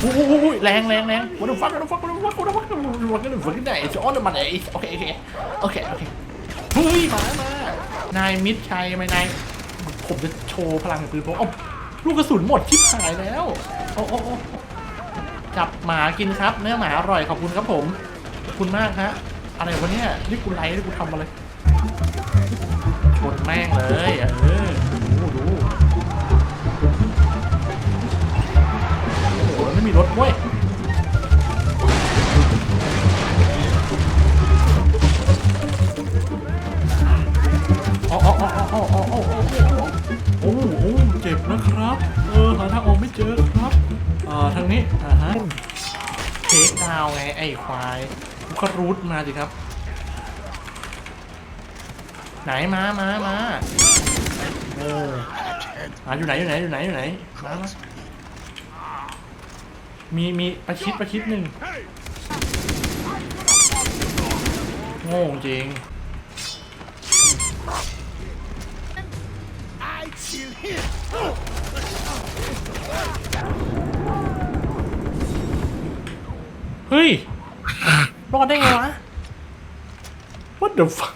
โอ้โหแรงแรงแรงวันนี้ฟักวันนี้ฟักวันนี้ฟักวันนี้ฟักวันนี้ฟักวันนี้ฟักที่ไหนจะอ้อนมันไหนโอเคโอเคโอเคโอเคเฮ้ยมามานายมิดชัยไหมนายผมจะโชว์พลังในปืนผมเอ้าลูกกระสุนหมดชิบหายแล้วโอ้โอ้โอ้จับหมากินครับ เนื้อหมาอร่อยขอบคุณครับผมขอบคุณมากฮะอะไรวะเนี่ยนี่กูไลฟ์นี่กูทำอะไรชนแม่งเลยเออ รถเว้ยอ๋ออ๋ออ๋ออ๋ออ๋ออ๋อโอ้โหโอ้โหเจ็บนะครับ เออหาทางออกไม่เจอครับอ่าทางนี้อ่าฮะเทคดาวไงไอ้ควายก็รูทมาสิครับ ไหนมามามาเอออ่าอยู่ไหนอยู่ไหนอยู่ไหนอยู่ไหนมามา มีมีประชิดประชิดหนึ่งโง่จริงเฮ้ย รอดได้ไงวะ What the fuck